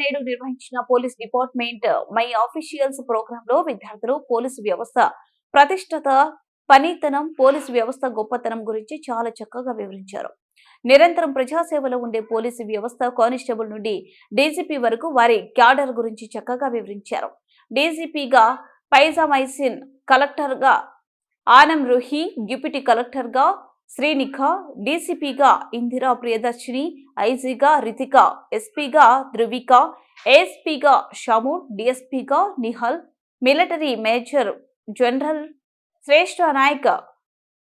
నేడు నిర్వహించిన police department my officials ప్రోగ్రామ్లో విద్యార్థులు పోలీసు వ్యవస్థ ప్రతిష్టత పనితనం పోలీసు వ్యవస్థ గొప్పతనం గురించి చాలా చక్కగా వివరించారు. నిరంతరం ప్రజాసేవలో ఉండే పోలీసు వ్యవస్థ కానిస్టేబుల్ నుండి డీజీపీ వరకు వారి క్యాడర్ గురించి చక్కగా వివరించారు. డీజీపీగా పైజామైసిన్ కలెక్టర్గా ఆనం రుహి డిప్యూటీ కలెక్టర్గా శ్రీనిఖ డీసీపీగా ఇందిరా ప్రియదర్శిని ఐజీగా రితిక ఎస్పీగా ధృవిక ఏఎస్పీగా షమూర్ డిఎస్పీగా Nihal military major general Shreshtha Nayak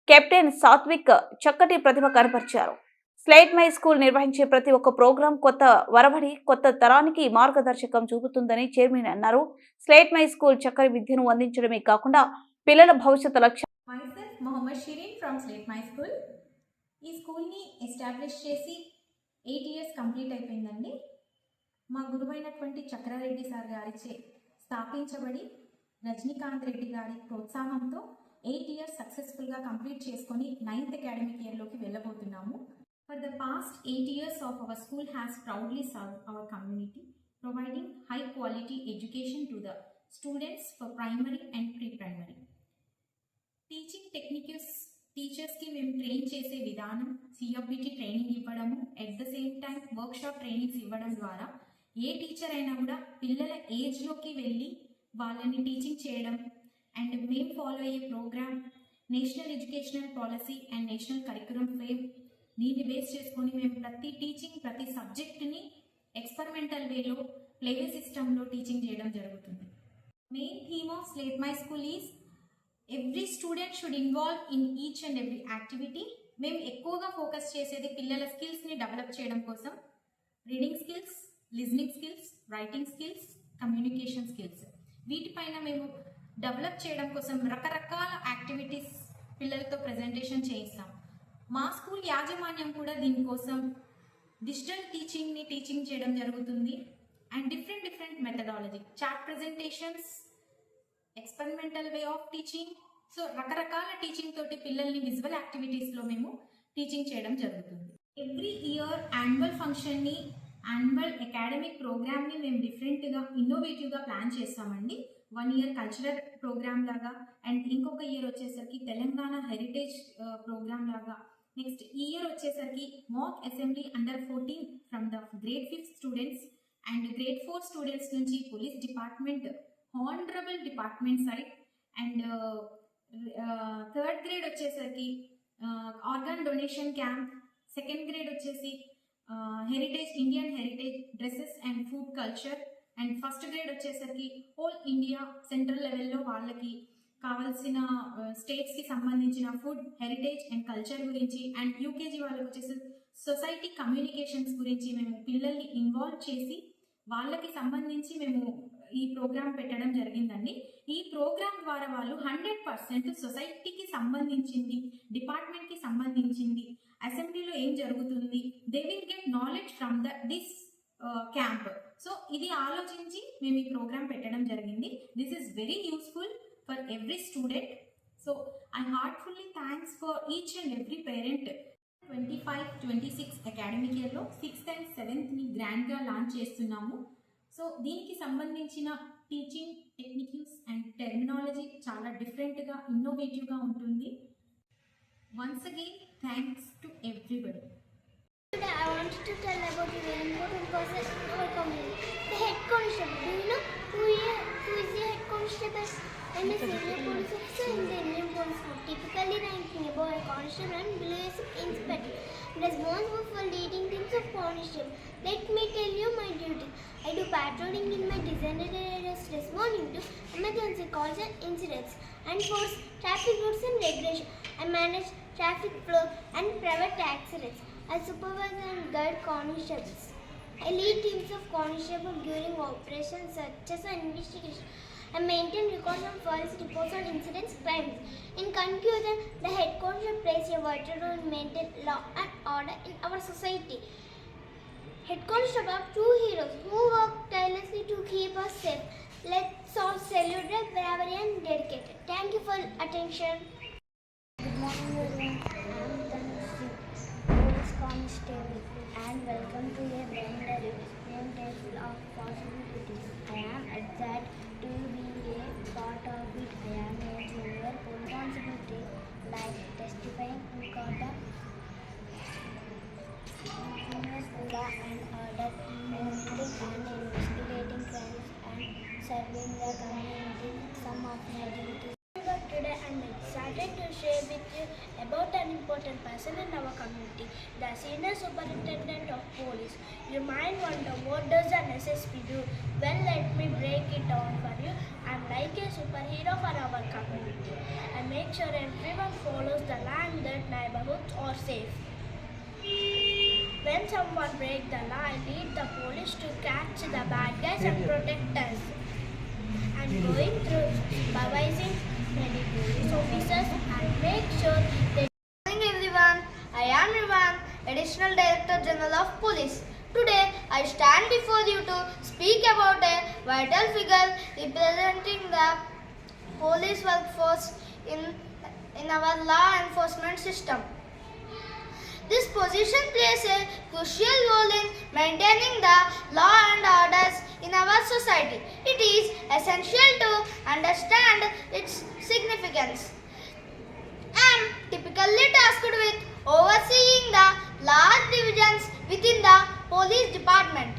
captain Satvik చక్కటి ప్రతిభ కనపరిచారు. స్లేట్ మై స్కూల్ నిర్వహించే ప్రతి ఒక్క ప్రోగ్రాం కొత్త వరవడి కొత్త తరానికి మార్గదర్శకం చూపుతుందని చైర్మన్ అన్నారు. స్లేట్ మై స్కూల్ చక్కటి విద్యను అందించడమే కాకుండా పిల్లల భవిష్యత్తు లక్ష్యం Mohammed Shirin from Slate my school ఈ స్కూల్ని ఎస్టాబ్లిష్ చేసి ఎయిట్ ఇయర్స్ కంప్లీట్ అయిపోయిందండి. మా గురువైనటువంటి చక్రారెడ్డి సార్ గారిచే స్థాపించబడి రజనీకాంత్ రెడ్డి గారి ప్రోత్సాహంతో ఎయిట్ ఇయర్స్ సక్సెస్ఫుల్గా కంప్లీట్ చేసుకొని నైన్త్ అకాడమిక్ ఇయర్లోకి వెళ్ళబోతున్నాము. For the past eight years of our school has proudly serve our community providing high quality education to the students for primary and pre primary teaching techniques టీచర్స్కి మేము train చేసే విధానం CFBT training ఇవ్వడము at the same time workshop trainings ఇవ్వడం ద్వారా ఏ teacher అయినా కూడా పిల్లల ఏజ్లోకి వెళ్ళి వాళ్ళని టీచింగ్ చేయడం అండ్ మేము ఫాలో అయ్యే program national educational policy and national curriculum frame దీన్ని బేస్ చేసుకొని మేము ప్రతి టీచింగ్ ప్రతి సబ్జెక్ట్ని ఎక్స్పెరిమెంటల్ వేలో ప్లేవే సిస్టంలో టీచింగ్ చేయడం జరుగుతుంది. Main theme of Slate my school is every student should involve in each and every activity మేము ఎక్కువగా ఫోకస్ చేసేది పిల్లల స్కిల్స్ని డెవలప్ చేయడం కోసం. Reading skills listening skills writing skills communication skills వీటిపైన మేము డెవలప్ చేయడం కోసం రకరకాల యాక్టివిటీస్ పిల్లలతో ప్రజెంటేషన్ చేయిస్తాం. మా స్కూల్ యాజమాన్యం కూడా దీనికోసం డిజిటల్ టీచింగ్ని టీచింగ్ చేయడం జరుగుతుంది. And different different methodology chart presentations experimental way of teaching so రకరకాల టీచింగ్ తోటి పిల్లల్ని విజువల్ యాక్టివిటీస్లో మేము టీచింగ్ చేయడం జరుగుతుంది. ఎవ్రీ ఇయర్ యాన్యువల్ ఫంక్షన్ని యాన్యువల్ అకాడమిక్ ప్రోగ్రామ్ని మేము డిఫరెంట్గా ఇన్నోవేటివ్గా ప్లాన్ చేస్తామండి. వన్ ఇయర్ కల్చరల్ ప్రోగ్రామ్ లాగా అండ్ ఇంకొక ఇయర్ వచ్చేసరికి తెలంగాణ హెరిటేజ్ ప్రోగ్రామ్ uh, లాగా. నెక్స్ట్ ఈ ఇయర్ వచ్చేసరికి mock assembly under fourteen from the grade fifth students and grade four students నుంచి police department honourable department side and third grade వచ్చేసరికి organ donation camp second grade వచ్చేసి heritage Indian heritage dresses and food culture and first grade వచ్చేసరికి whole India central లెవెల్లో వాళ్ళకి కావాల్సిన స్టేట్స్కి సంబంధించిన food heritage and culture గురించి అండ్ యూకేజీ వాళ్ళకి వచ్చేసి సొసైటీ కమ్యూనికేషన్స్ గురించి మేము పిల్లల్ని ఇన్వాల్వ్ చేసి వాళ్ళకి సంబంధించి మేము ఈ ప్రోగ్రామ్ పెట్టడం జరిగిందండి. ఈ ప్రోగ్రామ్ ద్వారా వాళ్ళు హండ్రెడ్ పర్సెంట్ సొసైటీకి సంబంధించింది డిపార్ట్మెంట్కి సంబంధించింది అసెంబ్లీలో ఏం జరుగుతుంది they will get knowledge from the this camp so ఇది ఆలోచించి మేము ఈ ప్రోగ్రామ్ పెట్టడం జరిగింది. This is very useful for every student so I heartfully thanks for each and every parent twenty five twenty six academic ఇయర్లో sixth and సెవెంత్ని గ్రాండ్గా launch చేస్తున్నాము. సో దీనికి సంబంధించిన టీచింగ్ టెక్నిక్యూస్ అండ్ టెర్మినాలజీ చాలా డిఫరెంట్గా ఇన్నోవేటివ్గా ఉంటుంది once again thanks to everybody I wanted to tell about a very important person in our community, the head constable. Do you know who is, who is the head constable? and the senior police officer in the Indian Police Force, typically ranking above a constable and below a inspector, responsible for leading teams of constable. Let me tell. I do patrolling in my designated areas, responding to emergency calls and incidents, and force traffic rules and regulation. I manage traffic flow and private accidents. I supervise and guide constables. I lead teams of constables during operations such as investigation. I maintain records and files reports on incidents, crimes. In conclusion, the head constable plays a vital role in maintaining law and order in our society. Head constable are true heroes who work tirelessly to keep us safe. Let's all their bravery and dedication. Thank you for attention. Good morning, everyone. I am Dhanasri, police constable and welcome to a boundary name table of possibilities. I am excited to be a part serving the community. Some of my duties. Today I'm excited to share with you about an important person in our community, the Senior Superintendent of Police. You might wonder what does an SSP do? Well, let me break it down for you. I'm like a superhero for our community. I make sure everyone follows the and that neighborhoods are safe. Someone breaks the law, I lead the police to catch the bad guys and protect us. And going through supervising many police officers and make sure they. Good morning everyone. I am Rivan, Additional Director General of Police. Today I stand before you to speak about a vital figure representing the police workforce in, in our law enforcement system. This position plays a crucial role in maintaining the law and orders in our society. It is essential to understand its significance. I am typically tasked with overseeing the large divisions within the police department.